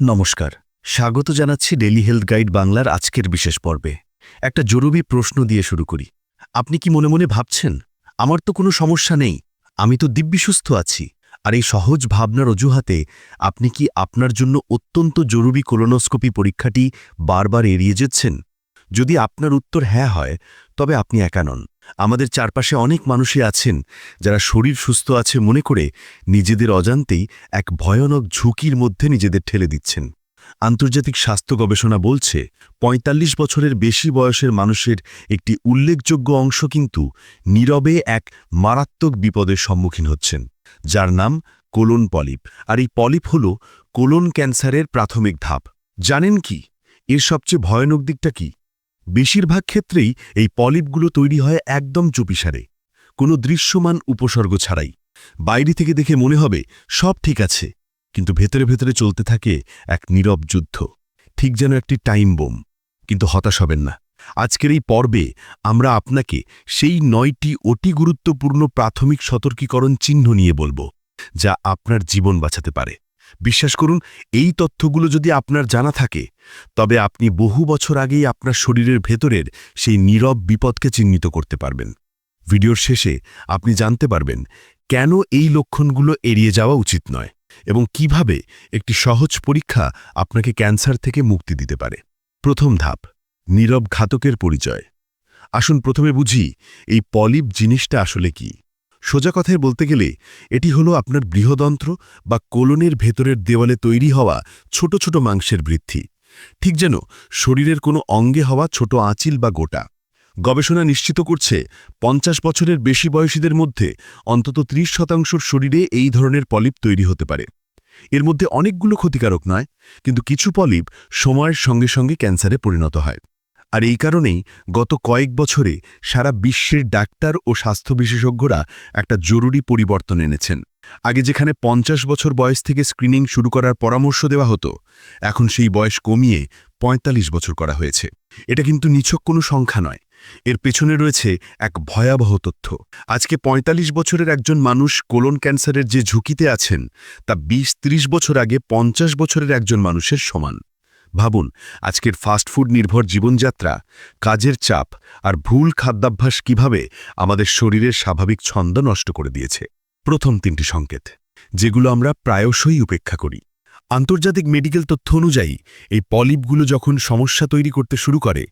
নমস্কার। স্বাগত জানাচ্ছি ডেলি হেলথ গাইড বাংলার আজকের বিশেষ পর্বে। একটা জরুরি প্রশ্ন দিয়ে শুরু করি। আপনি কি মনে মনে ভাবছেন, আমার তো কোনো সমস্যা নেই, আমি তো দিব্যি সুস্থ আছি, আর এই সহজ ভাবনার অজুহাতে আপনি কি আপনার জন্য অত্যন্ত জরুরি কোলোনোস্কোপি পরীক্ষাটি বারবার এড়িয়ে যাচ্ছেন? যদি আপনার উত্তর হ্যাঁ হয়, তবে আপনি একা নন। আমাদের চারপাশে অনেক মানুষই আছেন যারা শরীর সুস্থ আছে মনে করে নিজেদের অজান্তেই এক ভয়ানক ঝুঁকির মধ্যে নিজেদের ঠেলে দিচ্ছেন। আন্তর্জাতিক স্বাস্থ্য গবেষণা বলছে ৪৫ বছরের বেশি বয়সের মানুষের একটি উল্লেখযোগ্য অংশ কিন্তু নীরবে এক মারাত্মক বিপদের সম্মুখীন হচ্ছেন, যার নাম কোলন পলিপ। আর এই পলিপ হল কোলন ক্যান্সারের প্রাথমিক ধাপ। জানেন কি? এর সবচেয়ে ভয়ানক দিকটা কি? বেশিরভাগ ক্ষেত্রেই এই পলিপগুলো তৈরি হয় একদম চুপিসারে। কোনো দৃশ্যমান উপসর্গ ছাড়াই। বাইরে থেকে দেখে মনে হবে, সব ঠিক আছে। কিন্তু ভেতরে ভেতরে চলতে থাকে এক নীরব যুদ্ধ। ঠিক যেন একটি টাইম বোম। কিন্তু হতাশ হবেন না। আজকের এই পর্বে আমরা আপনাকে সেই নয়টি অতি গুরুত্বপূর্ণ প্রাথমিক সতর্কীকরণ চিহ্ন নিয়ে বলব, যা আপনার জীবন বাঁচাতে পারে। বিশ্বাস করুন, এই তথ্যগুলো যদি আপনার জানা থাকে, তবে আপনি বহু বছর আগেই আপনার শরীরের ভেতরের সেই নীরব বিপদকে চিহ্নিত করতে পারবেন। ভিডিওর শেষে আপনি জানতে পারবেন, কেন এই লক্ষণগুলো এড়িয়ে যাওয়া উচিত নয় এবং কীভাবে একটি সহজ পরীক্ষা আপনাকে ক্যান্সার থেকে মুক্তি দিতে পারে। প্রথম ধাপ, নীরব ঘাতকের পরিচয়। আসুন প্রথমে বুঝি, এই পলিপ জিনিসটা আসলে কি? সোজা কথায় বলতে গেলে, এটি হলো আপনার বৃহদন্ত্র বা কোলনের ভেতরের দেওয়ালে তৈরি হওয়া ছোট ছোট মাংসের বৃদ্ধি। ঠিক যেন শরীরের কোনো অঙ্গে হওয়া ছোট আঁচিল বা গোটা। গবেষণা নিশ্চিত করছে, পঞ্চাশ বছরের বেশি বয়সীদের মধ্যে অন্তত ত্রিশ শতাংশর শরীরে এই ধরনের পলিপ তৈরি হতে পারে। এর মধ্যে অনেকগুলো ক্ষতিকারক নয়, কিন্তু কিছু পলিপ সময়ের সঙ্গে সঙ্গে ক্যান্সারে পরিণত হয়। আর এই কারণেই গত কয়েক বছরে সারা বিশ্বের ডাক্তার ও স্বাস্থ্য বিশেষজ্ঞরা একটা জরুরি পরিবর্তন এনেছেন। আগে যেখানে পঞ্চাশ বছর বয়স থেকে স্ক্রিনিং শুরু করার পরামর্শ দেওয়া হতো, এখন সেই বয়স কমিয়ে ৪৫ বছর করা হয়েছে। এটা কিন্তু নিছক কোনো সংখ্যা নয়। এর পেছনে রয়েছে এক ভয়াবহ তথ্য। আজকে ৪৫ বছরের একজন মানুষ কোলন ক্যান্সারের যে ঝুঁকিতে আছেন, তা ২০-৩০ বছর আগে ৫০ বছরের একজন মানুষের সমান। ভাবুন, আজকের ফাস্টফুড নির্ভর জীবনযাত্রা, কাজের চাপ আর ভুল খাদ্যাভ্যাস কীভাবে আমাদের শরীরের স্বাভাবিক ছন্দ নষ্ট করে দিয়েছে। প্রথম তিনটি সংকেত, যেগুলো আমরা প্রায়শই উপেক্ষা করি। আন্তর্জাতিক মেডিকেল তথ্য অনুযায়ী, এই পলিপগুলো যখন সমস্যা তৈরি করতে শুরু করে,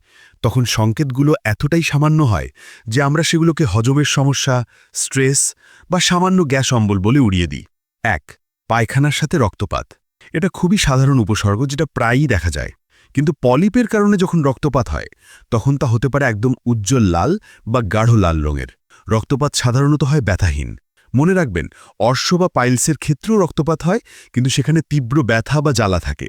তখন সংকেতগুলো এতটাই সামান্য হয় যে আমরা সেগুলোকে হজমের সমস্যা, স্ট্রেস বা সামান্য গ্যাস অম্বল বলে উড়িয়ে দিই। এক, পায়খানার সাথে রক্তপাত। এটা খুবই সাধারণ উপসর্গ যেটা প্রায়ই দেখা যায়। কিন্তু পলিপের কারণে যখন রক্তপাত হয়, তখন তা হতে পারে একদম উজ্জ্বল লাল বা গাঢ় লাল রঙের। রক্তপাত সাধারণত হয় ব্যথাহীন। মনে রাখবেন, অর্শ বা পাইলসের ক্ষেত্রেও রক্তপাত হয়, কিন্তু সেখানে তীব্র ব্যথা বা জ্বালা থাকে।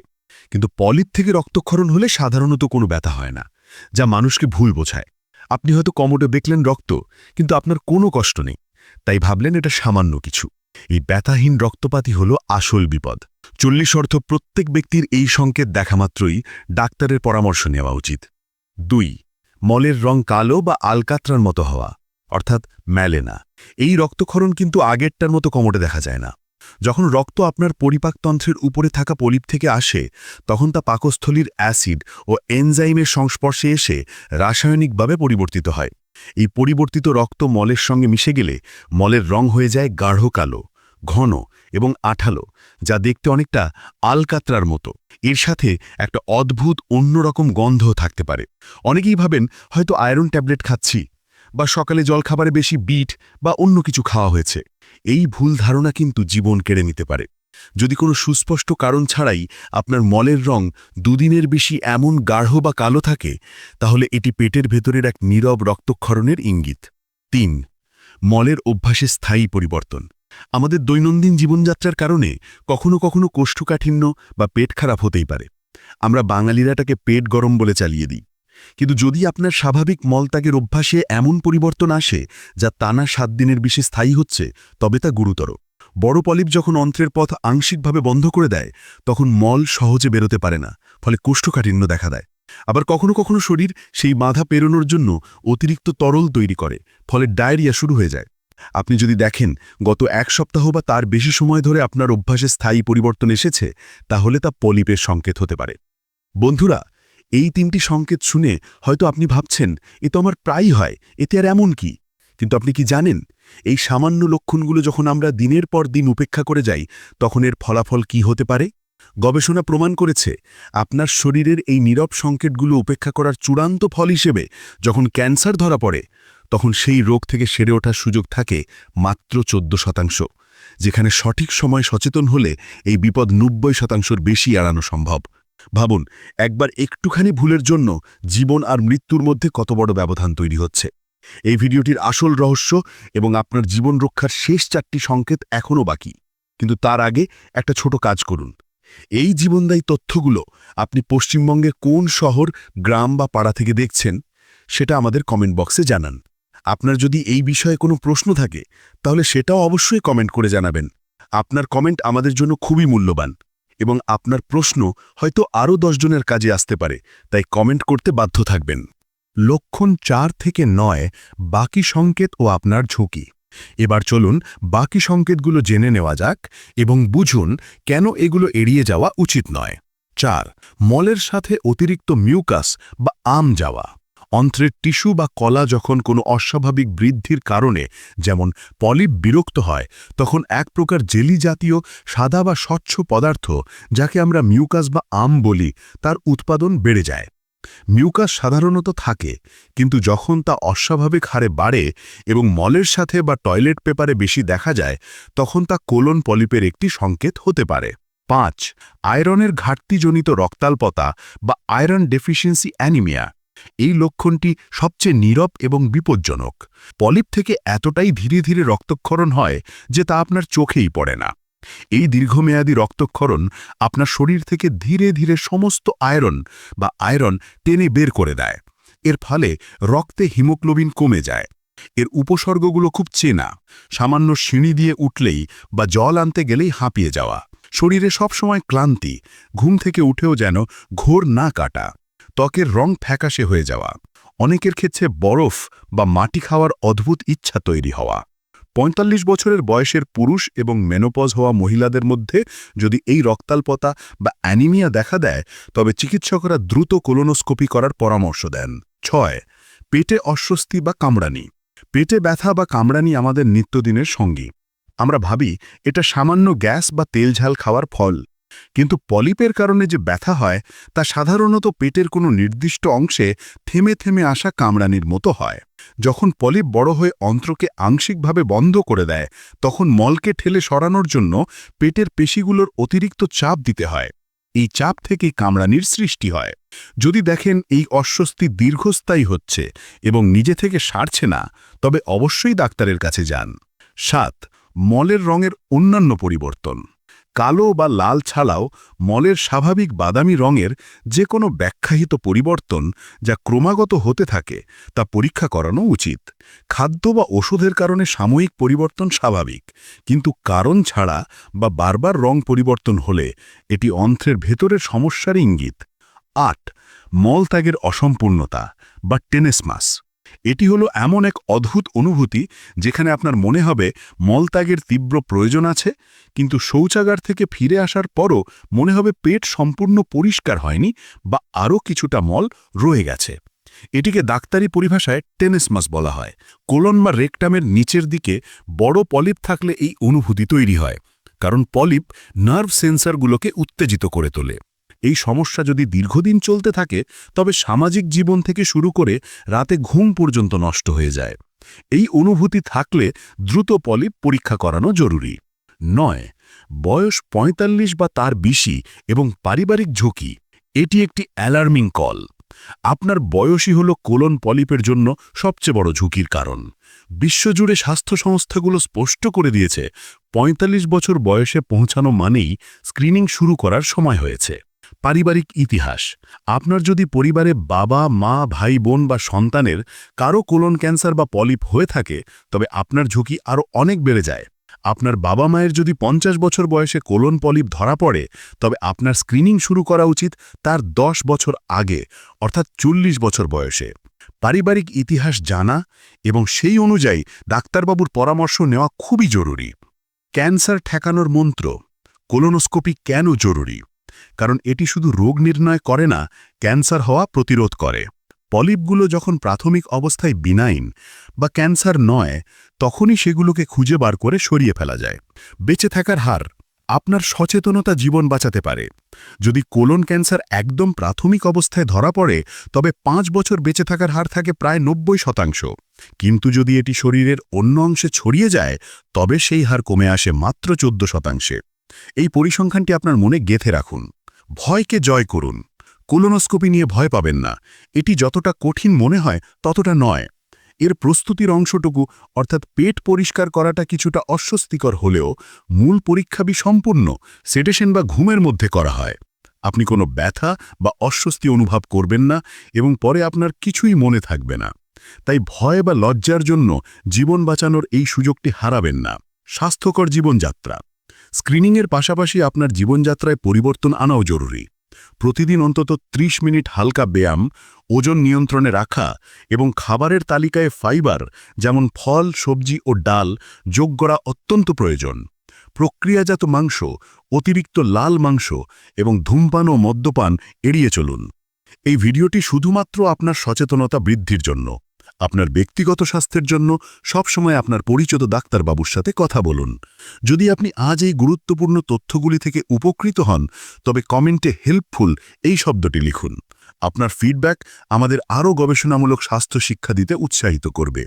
কিন্তু পলিপ থেকে রক্তক্ষরণ হলে সাধারণত কোনো ব্যথা হয় না, যা মানুষকে ভুল বোঝায়। আপনি হয়তো কমোটে দেখলেন রক্ত, কিন্তু আপনার কোনো কষ্ট নেই। তাই ভাবলেন এটা সামান্য কিছু। এই ব্যথাহীন রক্তপাতই হল আসল বিপদ। চল্লিশ অর্থ প্রত্যেক ব্যক্তির এই সংকেত দেখামাত্রই ডাক্তারের পরামর্শ নেওয়া উচিত। দুই, মলের রং কালো বা আলকাত্রার মতো হওয়া, অর্থাৎ ম্যালেনা এই রক্তক্ষরণ কিন্তু আগেরটার মতো কমোটে দেখা যায় না। যখন রক্ত আপনার পরিপাকতন্ত্রের উপরে থাকা পলিপ থেকে আসে, তখন তা পাকস্থলীর অ্যাসিড ও এনজাইমের সংস্পর্শে এসে রাসায়নিকভাবে পরিবর্তিত হয়। এই পরিবর্তিত রক্ত মলের সঙ্গে মিশে গেলে মলের রং হয়ে যায় গাঢ় কালো, ঘন এবং আঠালো, যা দেখতে অনেকটা আলকাত্রার মতো। এর সাথে একটা অদ্ভুত অন্যরকম গন্ধ থাকতে পারে। অনেকেই ভাবেন, হয়তো আয়রন ট্যাবলেট খাচ্ছি বা সকালে জলখাবারে বেশি বিট বা অন্য কিছু খাওয়া হয়েছে। এই ভুল ধারণা কিন্তু জীবন কেড়ে নিতে পারে। যদি কোনো সুস্পষ্ট কারণ ছাড়াই আপনার মলের রং দুদিনের বেশি এমন গাঢ় বা কালো থাকে, তাহলে এটি পেটের ভেতরের এক নীরব রক্তক্ষরণের ইঙ্গিত। তিন, মলের অভ্যাসে স্থায়ী পরিবর্তন। আমাদের দৈনন্দিন জীবনযাত্রার কারণে কখনো কখনো কোষ্ঠকাঠিন্য বা পেট খারাপ হতেই পারে। আমরা বাঙালিরাটাকে পেট গরম বলে চালিয়ে দিই। কিন্তু যদি আপনার স্বাভাবিক মলত্যাগের অভ্যাসে এমন পরিবর্তন আসে যা টানা সাত দিনের বেশি স্থায়ী হচ্ছে, তবে তা গুরুতর। বড় পলিপ যখন অন্ত্রের পথ আংশিকভাবে বন্ধ করে দেয়, তখন মল সহজে বেরোতে পারে না, ফলে কোষ্ঠকাঠিন্য দেখা দেয়। আবার কখনো কখনো শরীর সেই বাধা পেরোনোর জন্য অতিরিক্ত তরল তৈরি করে, ফলে ডায়রিয়া শুরু হয়ে যায়। আপনি যদি দেখেন, গত এক সপ্তাহ বা তার বেশি সময় ধরে আপনার অভ্যাসে স্থায়ী পরিবর্তন এসেছে, তাহলে তা পলিপের সংকেত হতে পারে। বন্ধুরা, এই তিনটি সংকেত শুনে হয়তো আপনি ভাবছেন, এ তো আমার প্রায়ই হয়, এতে আর এমন কি? কিন্তু আপনি কি জানেন এই সামান্য লক্ষণগুলো যখন আমরা দিনের পর দিন উপেক্ষা করে যাই, তখন এর ফলাফল কি হতে পারে? গবেষণা প্রমাণ করেছে, আপনার শরীরের এই নীরব সংকেতগুলো উপেক্ষা করার চূড়ান্ত ফল হিসেবে যখন ক্যান্সার ধরা পড়ে, তখন সেই রোগ থেকে সেরে ওঠার সুযোগ থাকে মাত্র চোদ্দ শতাংশ, যেখানে সঠিক সময় সচেতন হলে এই বিপদ নব্বই শতাংশর বেশি এড়ানো সম্ভব। ভাবুন, একবার একটুখানি ভুলের জন্য জীবন আর মৃত্যুর মধ্যে কত বড় ব্যবধান তৈরি হচ্ছে। এই ভিডিওটির আসল রহস্য এবং আপনার জীবন রক্ষার শেষ চারটি সংকেত এখনও বাকি। কিন্তু তার আগে একটা ছোট কাজ করুন। এই জীবনদায়ী তথ্যগুলো আপনি পশ্চিমবঙ্গের কোন শহর, গ্রাম বা পাড়া থেকে দেখছেন, সেটা আমাদের কমেন্ট বক্সে জানান। আপনার যদি এই বিষয়ে কোনো প্রশ্ন থাকে, তাহলে সেটাও অবশ্যই কমেন্ট করে জানাবেন। আপনার কমেন্ট আমাদের জন্য খুবই মূল্যবান এবং আপনার প্রশ্ন হয়তো আরও দশজনের কাজে আসতে পারে, তাই কমেন্ট করতে বাধ্য থাকবেন। লক্ষণ চার থেকে নয়, বাকি সংকেত ও আপনার ঝুঁকি। এবার চলুন বাকি সংকেতগুলো জেনে নেওয়া যাক এবং বুঝুন কেন এগুলো এড়িয়ে যাওয়া উচিত নয়। চার, মলের সাথে অতিরিক্ত মিউকাস বা আম যাওয়া। অন্ত্রের টিস্যু বা কলা যখন কোনো অস্বাভাবিক বৃদ্ধির কারণে, যেমন পলিপ বিরক্ত হয়, তখন এক প্রকার জেলি জাতীয়, সাদা বা স্বচ্ছ পদার্থ, যাকে আমরা মিউকাস বা আম বলি, তার উৎপাদন বেড়ে যায়। মিউকাস সাধারণত থাকে, কিন্তু যখন তা অস্বাভাবিক হারে বাড়ে এবং মলের সাথে বা টয়লেট পেপারে বেশি দেখা যায়, তখন তা কোলন পলিপের একটি সংকেত হতে পারে। পাঁচ, আয়রনের ঘাটতিজনিত রক্তাল্পতা বা আয়রন ডেফিসিয়েন্সি অ্যানিমিয়া। এই লক্ষণটি সবচেয়ে নীরব এবং বিপজ্জনক। পলিপ থেকে এতটাই ধীরে ধীরে রক্তক্ষরণ হয় যে তা আপনার চোখেই পড়ে না। এই দীর্ঘমেয়াদী রক্তক্ষরণ আপনার শরীর থেকে ধীরে ধীরে সমস্ত আয়রন বা আয়রন টেনে বের করে দেয়। এর ফলে রক্তে হিমোগ্লোবিন কমে যায়। এর উপসর্গগুলো খুব চেনা। সামান্য সিঁড়ি দিয়ে উঠলেই বা জল আনতে গেলেই হাঁপিয়ে যাওয়া। শরীরে সবসময় ক্লান্তি, ঘুম থেকে উঠেও যেন ঘোর না কাটা, ত্বকের রং ফ্যাকাশে হয়ে যাওয়া, অনেকের ক্ষেত্রে বরফ বা মাটি খাওয়ার অদ্ভুত ইচ্ছা তৈরি হওয়া। পঁয়তাল্লিশ বছরের বয়সের পুরুষ এবং মেনোপজ হওয়া মহিলাদের মধ্যে যদি এই রক্তাল্পতা বা অ্যানিমিয়া দেখা দেয়, তবে চিকিৎসকরা দ্রুত কোলোনোস্কোপি করার পরামর্শ দেন। ছয়, পেটে অস্বস্তি বা কামড়ানি। পেটে ব্যথা বা কামড়ানি আমাদের নিত্যদিনের সঙ্গী। আমরা ভাবি, এটা সামান্য গ্যাস বা তেল ঝাল খাওয়ার ফল। কিন্তু পলিপের কারণে যে ব্যথা হয়, তা সাধারণত পেটের কোনো নির্দিষ্ট অংশে থেমে থেমে আসা কামড়ানির মতো হয়। যখন পলিপ বড় হয়ে অন্ত্রকে আংশিকভাবে বন্ধ করে দেয়, তখন মলকে ঠেলে সরানোর জন্য পেটের পেশিগুলোর অতিরিক্ত চাপ দিতে হয়। এই চাপ থেকেই কামড়ানির সৃষ্টি হয়। যদি দেখেন এই অস্বস্তি দীর্ঘস্থায়ী হচ্ছে এবং নিজে থেকে সারছে না, তবে অবশ্যই ডাক্তারের কাছে যান। সাত, মলের রঙের অন্যান্য পরিবর্তন। কালো বা লাল ছাড়াও মলের স্বাভাবিক বাদামি রঙের যে কোনো ব্যাখ্যাহিত পরিবর্তন যা ক্রমাগত হতে থাকে তা পরীক্ষা করানো উচিত। খাদ্য বা ওষুধের কারণে সাময়িক পরিবর্তন স্বাভাবিক, কিন্তু কারণ ছাড়া বা বারবার রং পরিবর্তন হলে এটি অন্ত্রের ভেতরের সমস্যার ইঙ্গিত। আট, মলত্যাগের অসম্পূর্ণতা বা টেনেসমাস এটি হলো এমন এক অদ্ভুত অনুভূতি যেখানে আপনার মনে হবে মলত্যাগের তীব্র প্রয়োজন আছে, কিন্তু শৌচাগার থেকে ফিরে আসার পরও মনে হবে পেট সম্পূর্ণ পরিষ্কার হয়নি বা আরও কিছুটা মল রয়ে গেছে। এটিকে ডাক্তারি পরিভাষায় টেনেসমাস বলা হয়। কোলন বা রেকটামের নিচের দিকে বড় পলিপ থাকলে এই অনুভূতি তৈরি হয়, কারণ পলিপ নার্ভ সেন্সারগুলোকে উত্তেজিত করে তোলে। এই সমস্যা যদি দীর্ঘদিন চলতে থাকে, তবে সামাজিক জীবন থেকে শুরু করে রাতে ঘুম পর্যন্ত নষ্ট হয়ে যায়। এই অনুভূতি থাকলে দ্রুত পলিপ পরীক্ষা করানো জরুরি। নয়, বয়স ৪৫ বা তার বেশি এবং পারিবারিক ঝুঁকি, এটি একটি অ্যালার্মিং কল আপনার বয়সই হল কোলন পলিপের জন্য সবচেয়ে বড় ঝুঁকির কারণ। বিশ্বজুড়ে স্বাস্থ্য সংস্থাগুলো স্পষ্ট করে দিয়েছে ৪৫ বছর বয়সে পৌঁছানো মানেই স্ক্রিনিং শুরু করার সময় হয়েছে। পারিবারিক ইতিহাস। আপনার যদি পরিবারে বাবা, মা, ভাই, বোন বা সন্তানের কারও কোলন ক্যান্সার বা পলিপ হয়ে থাকে, তবে আপনার ঝুঁকি আরও অনেক বেড়ে যায়। আপনার বাবা মায়ের যদি পঞ্চাশ বছর বয়সে কোলন পলিপ ধরা পড়ে, তবে আপনার স্ক্রিনিং শুরু করা উচিত তার দশ বছর আগে, অর্থাৎ চল্লিশ বছর বয়সে। পারিবারিক ইতিহাস জানা এবং সেই অনুযায়ী ডাক্তারবাবুর পরামর্শ নেওয়া খুবই জরুরি। ক্যান্সার ঠেকানোর মন্ত্র, কোলোনোস্কোপি কেন জরুরি? কারণ এটি শুধু রোগ নির্ণয় করে না, ক্যান্সার হওয়া প্রতিরোধ করে। পলিপগুলো যখন প্রাথমিক অবস্থায় বিনাইন বা ক্যান্সার নয়, তখনই সেগুলোকে খুঁজে বার করে সরিয়ে ফেলা যায়। বেঁচে থাকার হার আপনার সচেতনতা জীবন বাঁচাতে পারে। যদি কোলন ক্যান্সার একদম প্রাথমিক অবস্থায় ধরা পড়ে, তবে পাঁচ বছর বেঁচে থাকার হার থাকে প্রায় নব্বই শতাংশ। কিন্তু যদি এটি শরীরের অন্য অংশে ছড়িয়ে যায়, তবে সেই হার কমে আসে মাত্র চোদ্দ শতাংশে। এই পরিসংখ্যানটি আপনার মনে গেথে রাখুন। ভয়কে জয় করুন। কোলোনোস্কোপি নিয়ে ভয় পাবেন না। এটি যতটা কঠিন মনে হয়, ততটা নয়। এর প্রস্তুতির অংশটুকু, অর্থাৎ পেট পরিষ্কার করাটা কিছুটা অস্বস্তিকর হলেও, মূল পরীক্ষাবি সম্পূর্ণ সেডেশন বা ঘুমের মধ্যে করা হয়। আপনি কোনো ব্যথা বা অস্বস্তি অনুভব করবেন না এবং পরে আপনার কিছুই মনে থাকবে না। তাই ভয় বা লজ্জার জন্য জীবন বাঁচানোর এই সুযোগটি হারাবেন না। স্বাস্থ্যকর জীবনযাত্রা। স্ক্রিনিংয়ের পাশাপাশি আপনার জীবনযাত্রায় পরিবর্তন আনাও জরুরি। প্রতিদিন অন্তত ৩০ মিনিট হালকা ব্যায়াম, ওজন নিয়ন্ত্রণে রাখা এবং খাবারের তালিকায় ফাইবার যেমন ফল, সবজি ও ডাল যোগ করা অত্যন্ত প্রয়োজন। প্রক্রিয়াজাত মাংস, অতিরিক্ত লাল মাংস এবং ধূমপান ও মদ্যপান এড়িয়ে চলুন। এই ভিডিওটি শুধুমাত্র আপনার সচেতনতা বৃদ্ধির জন্য। আপনার ব্যক্তিগত স্বাস্থ্যের জন্য সবসময় আপনার পরিচিত ডাক্তারবাবুর সাথে কথা বলুন। যদি আপনি আজ এই গুরুত্বপূর্ণ তথ্যগুলি থেকে উপকৃত হন, তবে কমেন্টে হেল্পফুল এই শব্দটি লিখুন। আপনার ফিডব্যাক আমাদের আরও গবেষণামূলক স্বাস্থ্য শিক্ষা দিতে উৎসাহিত করবে।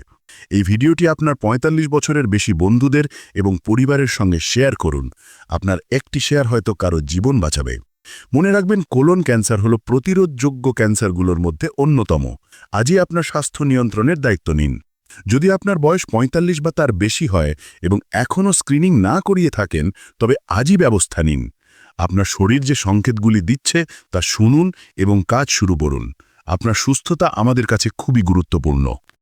এই ভিডিওটি আপনার ৪৫ বছরের বেশি বন্ধুদের এবং পরিবারের সঙ্গে শেয়ার করুন। আপনার একটি শেয়ার হয়তো কারও জীবন বাঁচাবে। মনে রাখবেন, কোলন ক্যান্সার হল প্রতিরোধযোগ্য ক্যান্সারগুলোর মধ্যে অন্যতম। আজই আপনার স্বাস্থ্য নিয়ন্ত্রণের দায়িত্ব নিন। যদি আপনার বয়স ৪৫ বা তার বেশি হয় এবং এখনও স্ক্রিনিং না করিয়ে থাকেন, তবে আজই ব্যবস্থা নিন। আপনার শরীর যে সংকেতগুলি দিচ্ছে তা শুনুন এবং কাজ শুরু করুন। আপনার সুস্থতা আমাদের কাছে খুবই গুরুত্বপূর্ণ।